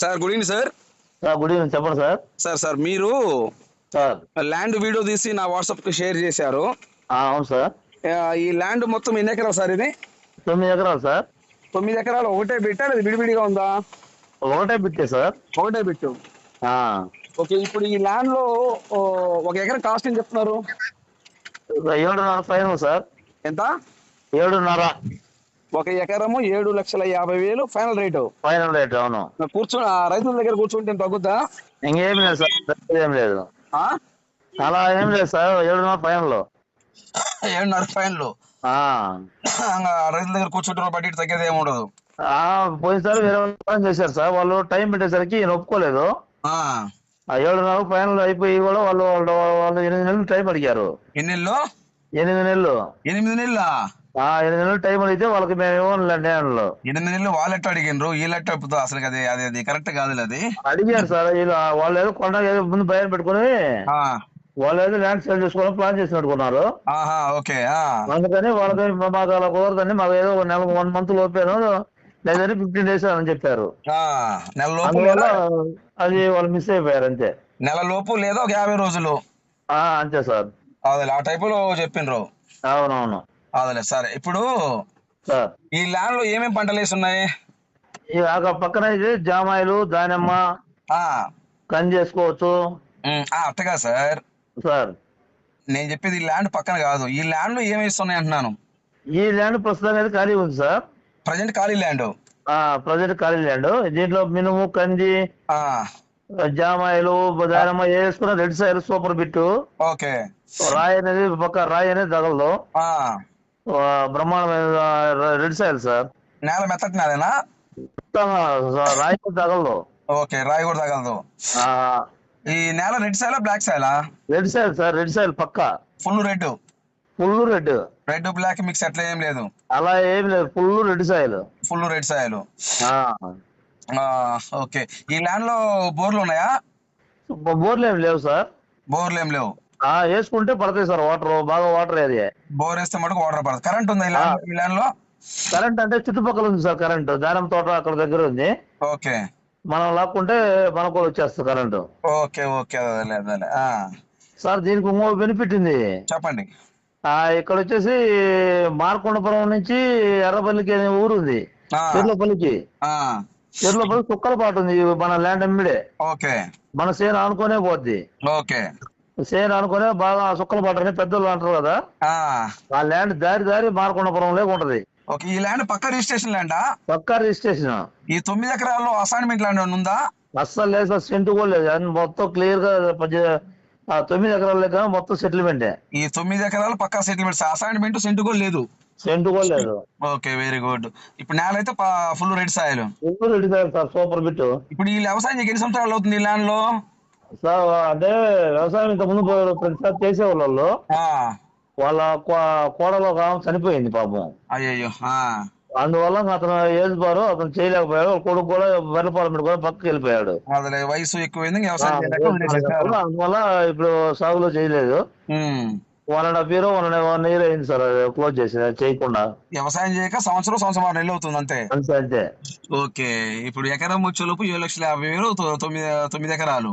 Sir good evening sir. Good evening. చెప్పండి sir. Sir sir మీరు sir. Land video తీసి నా వాట్సాప్కి షేర్ చేశారు. అవును సార్. ఈ ల్యాండ్ మొత్తం ఎన్ని ఎకరాలు సార్ ఇది? తొమ్మిది ఎకరాలు సార్. తొమ్మిది ఎకరాలు ఒకటే బిట్టా అది విడివిడిగా ఉందా? ఒకటే బిట్టే సార్. ఒకటే బిట్టు ఓకే ఇప్పుడు ఈ ల్యాండ్లో ఒక ఎకరం కాస్ట్ ఏం చెప్తున్నారు? ఏడున్నర ఫైనల్ సార్. ఎంత? ఏడున్నర. ఒక ఎకరము ఏడు లక్షల యాభై వేలు ఫైనల్ రేటు. ఫైనల్ రేట్ అవును. కూర్చో ఆ, రైతుల దగ్గర కూర్చుంటే తగ్గుద్దా? ఇంకేం లేదు సార్ ఏం లేదు. ఆ? అలా ఏం లేదు సార్ ఏడున్నర ఫైనల్. ఏడున్నర ఫైనల్. ఆ, రైతుల దగ్గర కూర్చుంటే ఇటు తగ్గేది ఏమి ఉండదు. పోయినసారి వేరే వాళ్ళు చేశారు సార్ వాళ్ళు టైం పెట్టేసరికి ఈయన ఒప్పుకోలేదు. ఏడున్నర ఫైనల్ అయిపోయి కూడా వాళ్ళు వాళ్ళు వాళ్ళు ఎనిమిది నెలలు టైం అడిగారు ఎన్ని నెలలు? ఎనిమిది నెలలు. ఎనిమిది నెలల? ఎనిమిది నెలలు టైం అడిగితే వాళ్ళకి మేము ఇవ్వండి నేను ఎనిమిది నెలలు వాళ్ళెట్ట అడిగినరు. వీళ్ళెట్ట చెప్తా అసలు అది అది అది కరెక్ట్ కాదు అది. అడిగారు సార్ వీళ్ళు వాళ్ళు ఏదో కొండ ఏదో ముందు భయం పెట్టుకుని వాళ్ళు ఏదో ల్యాండ్ సేల్ చేసుకోవడం ప్లాన్ చేసినట్టుకున్నారు ఓకే అందుకని వాళ్ళకి మాకు అలా కుదరదని మాకు ఏదో ఒక నెల వన్ మంత్ లోపేను లేదంటే ఫిఫ్టీన్ డేస్ అని చెప్పారు. అందువల్ల అది వాళ్ళు మిస్ అయిపోయారు అంతే. నెల లోపు లేదా ఒక యాభై రోజులు? ఆ, అంతే సార్. ఆ టైప్లో చెప్పిండ్రు అవునవును. అదేలే సరే. ఇప్పుడు ఈ ల్యాండ్లో ఏమేమి పంటలు వేసి ఉన్నాయి ఆ పక్కన ఇది జామాయిలు దానిమ్మ ఆ, కంది చేసుకోవచ్చు. అట్టగా సార్. సార్. నేను చెప్పేది ఈ ల్యాండ్ పక్కన కాదు. ఈ ల్యాండ్లో ఏమి వేస్తున్నాయి అంటున్నాను? ఈ ల్యాండ్ ప్రస్తుతం అయితే ఖాళీ ఉంది సార్. ప్రజెంట్ ఖాళీ ల్యాండ్. ప్రజెంట్ ఖాళీ ల్యాండ్. దీంట్లో మినుము కంది ఆ, జామాయిలు దానిమ్మ వేసుకున్న red side super bit. Okay. రాయి అనేది పక్క రాయి అనేది తగలదు. బ్రహ్మాండమైన రెడ్ సాయిల్ సార్. నేల మెత్తటి నేలేనా రాయి తగలదు. ఓకే రాయి కూడా తగలదు. ఈ నేల రెడ్ సైలా black సైలా red soil sir red soil పక్క. Full red full red. Red black mix అట్లా ఏం లేదు. అలా ఏం లేదు full red soil. Full red సాయలు. ఆ, ఓకే. ఈ ల్యాండ్లో బోర్లు ఉన్నాయా? బోర్లు ఏం లేవు సార్. బోర్లు ఏం లేవు. వేసుకుంటే పడతాయి సార్ వాటర్ బాగా వాటర్ ఏరియా బోర్ వేస్తే మటుకు వాటర్ పడదు. కరెంట్ ఉందా ఈ ల్యాండ్లో కరెంట్ అంటే చుట్టుపక్కల ఉంది సార్ కరెంట్ దానిమ్మ తోట అక్కడ దగ్గర ఉంది. ఓకే. మనం లాక్కుంటే మనకు కూడా వచ్చేస్తుంది కరెంట్ ఓకే ఓకే. సార్ దీనికి ఇంకో బెనిఫిట్ ఉంది. చెప్పండి. ఆ ఇక్కడ వచ్చేసి మార్కొండపురం నుంచి ఎర్రపల్లికి అనే ఊరు ఉంది. చెర్లపల్లికి. చెర్లపల్లి కుక్కలపాటు ఉంది మన ల్యాండ్ అమ్మిడే. ఓకే. మన సేన ఆనుకునే పోద్ది. ఓకే. సేన ఆనుకునే బాగా సుక్కలపాటు అని పెద్దలు అంటారు కదా. ఆ, ల్యాండ్ దారి దారి మార్కొండపురంలో ఉంటది. ఓకే ఈ ల్యాండ్ పక్క రిజిస్ట్రేషన్ ల్యాండా? పక్కా రిజిస్ట్రేషన్. ఈ తొమ్మిది ఎకరాల్లో అసైన్మెంట్ ల్యాండ్ ఉందా? అస్సలు లేదు సార్ సెంటు కూడా లేదు. అది మొత్తం క్లియర్గా ఆ తొమ్మిది ఎకరాల లెక్క మొత్తం సెటిల్మెంటే. ఈ తొమ్మిది ఎకరాలు పక్కా సెటిల్మెంట్. అసైన్మెంట్ సెంటు కూడా లేదు. సెంటు కూడా లేదు. Okay very good. ఇప్పుడు నేల అయితే ఫుల్ రెడ్ సాయలు. ఊరు Reddy sir sir super bit ఇప్పుడు ఈ వ్యవసాయం ఎన్ని సంవత్సరాలు అవుతుంది ఈ ల్యాండ్లో సార్ అంటే వ్యవసాయం ఇంత ముందు ప్రతిసారి చేసేవాళ్ళు వాళ్ళు. వాళ్ళ కోడలో చనిపోయింది పాపం. అయ్యయ్యో ఆ, అందువల్ల అతను ఏజ్ బారు అతను చేయలేకపోయాడు కొడుకు కూడా వెర్రపాలెం పెట్టుకొని పక్కకి వెళ్ళిపోయాడు. వయసు ఎక్కువైంది. అందువల్ల ఇప్పుడు సాగులో చేయలేదు. One and half year one and one year అయింది సార్ క్లోజ్ చేసి చేయకుండా. వ్యవసాయం చేయక సంవత్సరం సంవత్సరం నెలలు అవుతుంది అంతే. అంతే ఓకే ఇప్పుడు ఎకరం వచ్చేలోపు ఏడు లక్షల యాభై వేలు తొమ్మిది తొమ్మిది ఎకరాలు.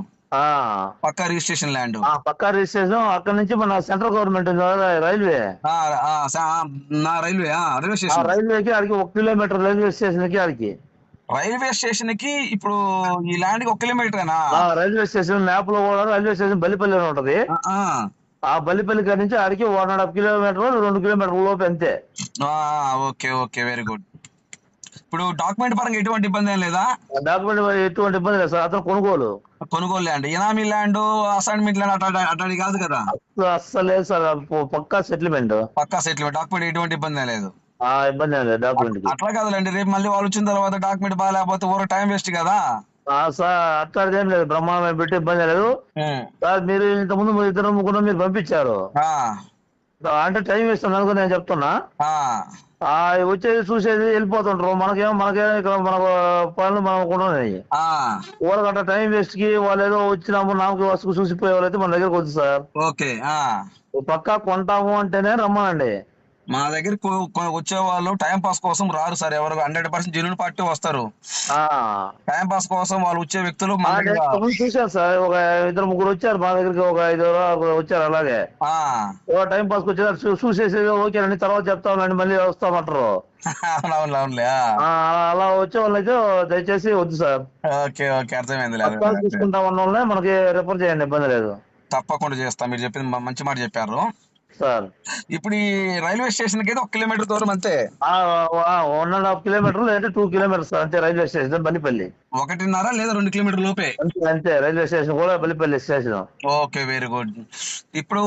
పక్కా రిజిస్ట్రేషన్ ల్యాండ్. పక్కా రిజిస్ట్రేషన్. అక్కడ నుంచి మన సెంట్రల్ గవర్నమెంట్ రైల్వే. నా రైల్వే రైల్వే స్టేషన్. రైల్వేకి అడిగి ఒక కిలోమీటర్ రైల్వే స్టేషన్కి అడిగి రైల్వే స్టేషన్కి ఇప్పుడు ఈ ల్యాండ్కి ఒక కిలోమీటరేనా? ఆ రైల్వే స్టేషన్ మ్యాప్లో కూడా రైల్వే స్టేషన్ బల్లిపల్లి ఉంటది. ఆ, బల్లిపల్లి కాడి నుంచి ఆడికి వన్ అండ్ హాఫ్ కిలోమీటర్ రెండు కిలోమీటర్ లోపు అంతే. Okay okay very good. ఇప్పుడు డాక్యుమెంట్ పరంగా ఎటువంటి ఇబ్బంది ఏం లేదా? డాక్యుమెంట్ ఎటువంటి ఇబ్బంది లేదు సార్ అతను కొనుగోలు. కొనుగోలు land enemy land assignment land అట్లా అట్లాంటి కాదు కదా? అస్సలు లేదు సార్ పక్కా సెటిల్మెంట్ పక్కా సెటిల్మెంట్ డాక్యుమెంట్ ఎటువంటి ఇబ్బంది లేదు. ఇబ్బంది లేదు డాక్యుమెంట్ అట్లా కాదులేండి. రేపు మళ్ళీ వాళ్ళు వచ్చిన తర్వాత డాక్యుమెంట్ బాగాలేకపోతే ఊర టైం వేస్ట్ కదా? అట్లాంటిది ఏం లేదు. బ్రహ్మాండమైన పెట్టి ఇబ్బంది లేదు. సార్ మీరు ఇంత ముందు ఇద్దరు ముగ్గురు మీరు పంపించారు. అంటే టైం వేస్తాను అనుకుని నేను చెప్తున్నా. వచ్చేది చూసేది వెళ్ళిపోతుంటారు. మనకేమో మనకేమో ఇక్కడ మన పనులు మనకు ఉన్నాయి. ఊరగంట టైం వేస్ట్కి వాళ్ళు ఏదో వచ్చినప్పుడు నామకి వస్తువు చూసిపోయే వాళ్ళైతే మన దగ్గరకు వద్దు సార్. ఓకే పక్కా కొంటాము అంటేనే రమ్మనండి. మా దగ్గర వచ్చే వాళ్ళు టైం పాస్ కోసం రారు సార్. ఎవరు హండ్రెడ్ పర్సెంట్ జెన్యున్ పార్టీ వస్తారు. ఆ. టైం పాస్ కోసం వాళ్ళు వచ్చే వ్యక్తులు చూశాను సార్. ఒక ఇద్దరు ముగ్గురు వచ్చారు మా దగ్గరికి ఒక ఐదు వచ్చారు అలాగే. టైం పాస్ వచ్చారు చూ- చూసేసి ఓకేనండి తర్వాత చెప్తామండి మళ్ళీ వస్తామంటారు అలా వచ్చే వాళ్ళైతే దయచేసి వద్దు సార్. ఓకే ఓకే అర్థమైంది పథకాలు తీసుకుంటా ఉన్న వాళ్ళనే మనకి రిఫర్ చేయండి ఇబ్బంది లేదు. తప్పకుండా చేస్తాం. మీరు చెప్పింది మంచి మాట చెప్పారు. ఇప్పుడు ఈ రైల్వే స్టేషన్కి ఒక కిలోమీటర్ దూరం అంతే. వన్ అండ్ హాఫ్ కిలోమీటర్ లేదంటే టూ కిలోమీటర్స్ అంతే రైల్వే స్టేషన్ బల్లిపల్లి. ఒకటిన్నర లేదా రెండు కిలోమీటర్ లోపే? అంతే రైల్వే స్టేషన్ కూడా Ballipalli station. Okay very good. ఇప్పుడు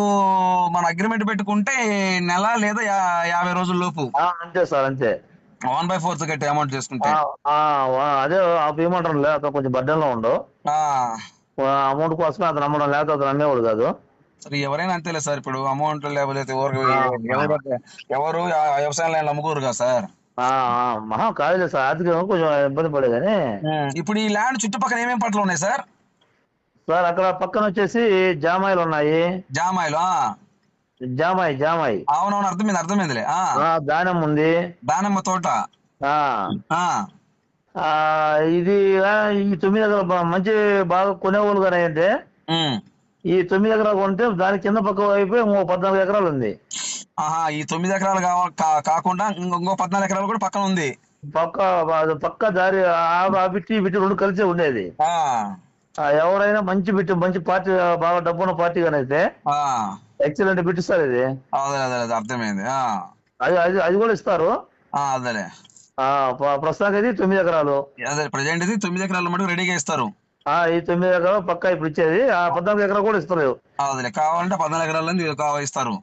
మన అగ్రిమెంట్ పెట్టుకుంటే నెల లేదా యాభై రోజుల లోపు. ఆ, అంతే సార్ అంతే. వన్ బై ఫోర్త్ కట్టి అమౌంట్ చేసుకుంటే. అదే పేమెంట్ అతను కొంచెం బడ్డెన్లో ఉండు. ఆ, అమౌంట్ కోసమే అతను అమ్మడం లేకపోతే అతను అమ్మేవాడు కాదు. సరే ఎవరైనా అంతేలే సార్. ఇప్పుడు అమౌంట్ లేకపోతే ఎవరు ఎవరు- ఎవరు ఆ వ్యవసాయం లైన్లో అమ్ముకోరు కదా సార్? మహా కాదులే సార్. ఆర్థికంగా కొంచెం ఇబ్బంది పడే కానీ ఇప్పుడు ఈ ల్యాండ్ చుట్టుపక్కల ఏమేమి పంటలు ఉన్నాయి సార్? సార్ అక్కడ పక్కన వచ్చేసి జామాయిలు ఉన్నాయి. జామాయిలు ఆ. జామాయి జామాయి. అవునవును అర్థమైంది అర్థమైందిలే. దానిమ్మ ఉంది. దానిమ్మ తోట. ఆ. ఆ. ఆ, ఇది ఈ తొమ్మిది మంచి బాగా కొనేవాళ్ళు కానీ అంటే. ఈ తొమ్మిది ఎకరాలు కొంటే దాని కింద పక్క వైపు ఇంకో పద్నాలుగు ఎకరాలు ఉంది. ఆహా ఈ తొమ్మిది ఎకరాలు కాకుండా ఇంకో పద్నాలుగు ఎకరాలు కూడా పక్కన ఉంది. పక్క పక్క దారి ఆ బిట్టి బిట్టి రెండు కలిసే ఉండేది. ఎవరైనా మంచి బిట్టి మంచి పార్టీ బాగా డబ్బున్న పార్టీ అయితే ఎక్సలెంట్ బిట్ ఇస్తారు ఇది. అర్థమైంది ఆ. అది అది అది కూడా ఇస్తారు. ప్రస్తుతానికి అయితే తొమ్మిది ఎకరాలు. అదే ప్రజెంట్ ఇది తొమ్మిది ఎకరాల మటుకు రెడీగా ఇస్తారు. ఈ తొమ్మిది ఎకరాలు పక్క ఇప్పుడు ఇచ్చేది. ఆ పద్నాలుగు ఎకరాలు కూడా ఇస్తారు కావాలంటే పద్నాలుగు ఎకరాలని కావ- ఇస్తారు.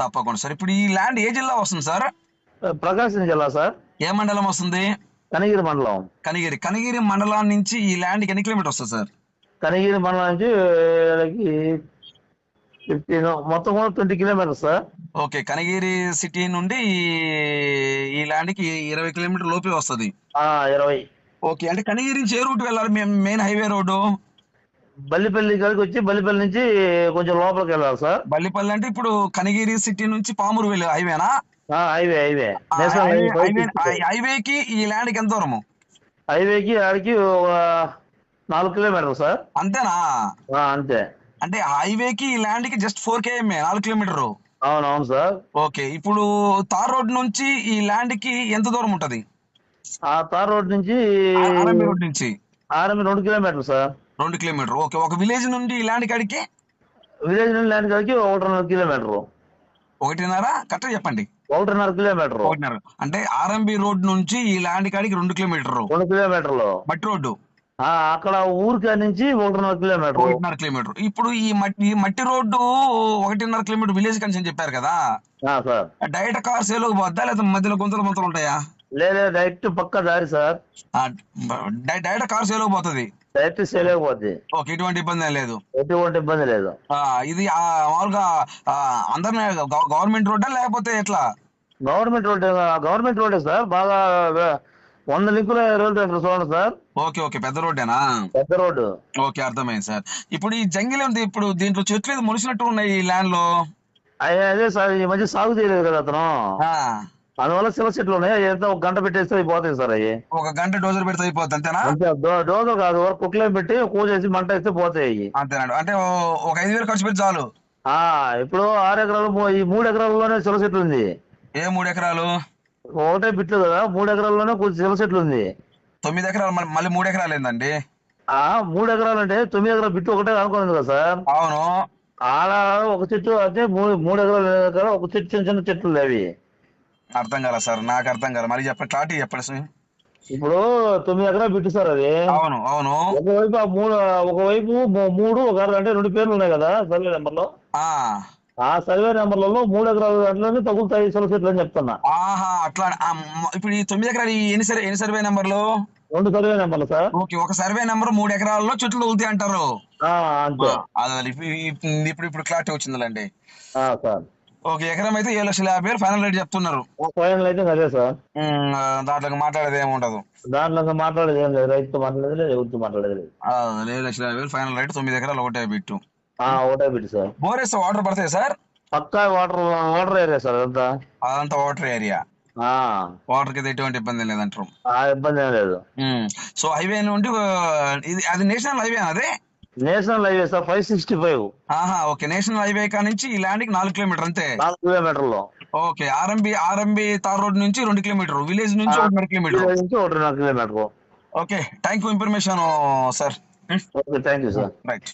తప్పకుండా సార్. ఇప్పుడు ఈ ల్యాండ్ ఏ జిల్లా వస్తుంది సార్? ప్రకాశం జిల్లా సార్. ఏ మండలం వస్తుంది? కనగిరి మండలం. కనిగిరి. కనిగిరి మండలం నుంచి ఈ ల్యాండ్కి ఎన్ని కిలోమీటర్ వస్తుంది సార్? కనగిరి మండలం నుంచి ఫిఫ్టీన్ మొత్తం కూడా twenty kilometres sir. Okay Kanigiri city నుండి ఈ- ల్యాండ్కి ఇరవై కిలోమీటర్ లోపే వస్తుంది. ఇరవై. ఓకే అంటే కనిగిరి నుంచి ఏ రూట్ వెళ్ళాలి? మేము మెయిన్ హైవే రోడ్డు? బల్లిపల్లి కలిగి వచ్చి బల్లిపల్లి నుంచి కొంచెం లోపలికి వెళ్ళాలి సార్. బల్లిపల్లి అంటే ఇప్పుడు కనిగిరి సిటీ నుంచి పామూరు వెళ్ళే హైవేనా? Highway highway. Highway highway highway. హైవేకి ఈ ల్యాండ్కి ఎంత దూరము? హైవేకి ఆడికి ఒక నాలుగు కిలోమీటర్లు సార్. అంతేనా? అంతే. అంటే హైవేకి ఈ ల్యాండ్కి జస్ట్ ఫోర్ కేఎంఏ నాలుగు కిలోమీటర్? అవును అవును సార్. ఓకే ఇప్పుడు తార్ రోడ్ నుంచి ఈ ల్యాండ్కి ఎంత దూరం ఉంటది? ఆ తార్ రోడ్ నుంచి ఆర్ఎంబి రోడ్ నుంచి. ఆర్ఎంబి రెండు కిలోమీటర్లు సార్. రెండు కిలోమీటర్. ఓకే ఒక విలేజ్ నుండి ల్యాండ్ కాడికి? విలేజ్ నుండి ల్యాండ్ కాడికి ఒకటిన్నర కిలోమీటరు. ఒకటిన్నర? కరెక్ట్ చెప్పండి. ఒకటిన్నర కిలోమీటరు. ఒకటిన్నర. అంటే ఆర్ఎంబి రోడ్ నుంచి ఈ ల్యాండ్ కాడికి రెండు కిలోమీటర్. రెండు కిలోమీటర్లు. మట్టి రోడ్డు? అక్కడ ఊరికా నుంచి ఒకటిన్నర కిలోమీటరు. ఒకటిన్నర కిలోమీటర్. ఇప్పుడు ఈ మట్టి ఈ మట్టి రోడ్డు ఒకటిన్నర కిలోమీటర్ విలేజ్ కన్షన్ చెప్పారు కదా. డైరెక్ట్ కార్ సేలోకి పోద్దా లేదా మధ్యలో గుంతలు గుంతలు ఉంటాయా? లేదా డైరెక్ట్ పక్క దారి సార్. డైరెక్ట్ కార్ సేలోకి పోతుంది డైరెక్ట్ సేలేకపోద్ది ఓకే ఎటువంటి ఇబ్బంది లేదు. ఎటువంటి ఇబ్బంది లేదు. ఇది ఆ, మామూలుగా అందరినీ గవ- గవర్నమెంట్ రోడ్డా లేకపోతే ఎట్లా? గవర్నమెంట్ రోడ్ గవర్నమెంట్ రోడ్డే సార్. బాగా వంద లింకుల రోడ్డు చూడండి సార్. ఓకే ఓకే పెద్ద రోడ్డేనా? పెద్ద రోడ్డు. ఓకే అర్థమైంది సార్. ఇప్పుడు ఈ జంగిల్ ఉంది ఇప్పుడు దీంట్లో చెట్లు ఏదో మొలిచినట్టు ఉన్నాయి ఈ ల్యాండ్లో అదే సార్ ఈ మధ్య సాగు చేయలేదు కదా అతను. ఆ, అందువల్ల సిల చెట్లు ఉన్నాయి? ఎంత ఒక గంట పెట్టేస్తే అవి పోతాయి సార్ అవి ఒక గంట డోజర్ పెడితే అయిపోద్ది అంతేనా? అంతే డోజర్ కాదు కుక్కలో పెట్టి కూచేసి మంట వేస్తే పోతాయి అంతేనండి. అంటే ఒక ఐదు వేలు ఖర్చు పెట్టి చాలు. ఆ ఇప్పుడు ఆరు ఎకరాలు ఈ మూడు ఎకరాల్లోనే సిల చెట్లు ఉంది. ఏ మూడు ఎకరాలు? ఒకటే బిట్లు కదా మూడు ఎకరాల్లోనే కొంచెం సిల చెట్లు ఉంది. తొమ్మిది ఎకరాలు మళ్ళీ- మూడు ఎకరాలు ఏందండి? ఆ మూడు ఎకరాలు అంటే తొమ్మిది ఎకరాల బిట్టు ఒకటే అనుకున్నది కదా సార్. అవును. ఆడ ఒక చెట్టు అంటే మూడు మూడు ఎకరాలు ఒక చెట్టు చిన్న చిన్న చెట్లు అవి అర్థం కాల సార్ నాకు అర్థం కాల. మళ్ళీ చెప్పండి క్లారిటీ చెప్పండి సార్. ఇప్పుడు తొమ్మిది ఎకరాలు బిట్టు సార్ అది. అవును అవును. ఒకవైపు ఆ మూడు ఒకవైపు మూడు ఒక అంటే రెండు పేర్లు ఉన్నాయి కదా సర్వే నెంబర్లో. ఆ. ఆ సర్వే నెంబర్లలో మూడు ఎకరాల దాంట్లోనే తగులుతాయి సొల చెట్లు అని చెప్తున్నా. ఆహా అట్లా ఇప్పుడు ఈ తొమ్మిది ఎకరాలు ఈ ఎన్ని సర్వే ఎన్ని సర్వే నెంబర్లు? రెండు సర్వే నెంబర్లు సార్. ఓకే ఒక సర్వే నెంబర్ మూడు ఎకరాల్లో చెట్లు తగులుతాయి అంటారు. అంతే. ఇప్పుడు ఇప్పుడు క్లారిటీ వచ్చిందిలేండి. ఆ, సార్. ఒక ఎకరం అయితే ఏడు లక్షల యాభై వేలు ఫైనల్ రేట్ చెప్తున్నారు. ఫైనల్ అయితే అదే సార్. ఆ, దాంట్లో మాట్లాడేది ఏమి ఉండదు. దాంట్లో మాట్లాడేది ఏం లేదు. రైతుతో మాట్లాడేది లేదు ఎవరితో మాట్లాడేది లేదు. ఏడు లక్షల యాభై వేలు ఫైనల్ రేట్ తొమ్మిది ఎకరాలు ఒకటే బిట్టు. ఆ, ఒకటే బిట్టు సార్. బోర్ వేస్తే వాటర్ పడతాయి సార్? పక్కా వాటర్ వాటర్ ఏరియా సార్ అదంతా. అదంతా వాటర్ ఏరియా ఆ, వాటర్కి ఎటువంటి ఇబ్బంది లేదంటారు. ఇబ్బంది లేదు. సో హైవే నుండి ఇది అది నేషనల్ హైవే అదే? National highway sir five sixty five ఆహా ఓకే. నేషనల్ హైవే కా నుంచి ఈ ల్యాండ్కి నాలుగు కిలోమీటర్ అంతే? నాలుగు కిలోమీటర్లు. Okay. RMB RMB tar road నుంచి రెండు కిలోమీటర్ విలేజ్ నుంచి ఒకటిన్నర కిలోమీటర్. నుంచి ఒకటిన్నర kilometre. Okay. Thank you information sir okay thank you sir right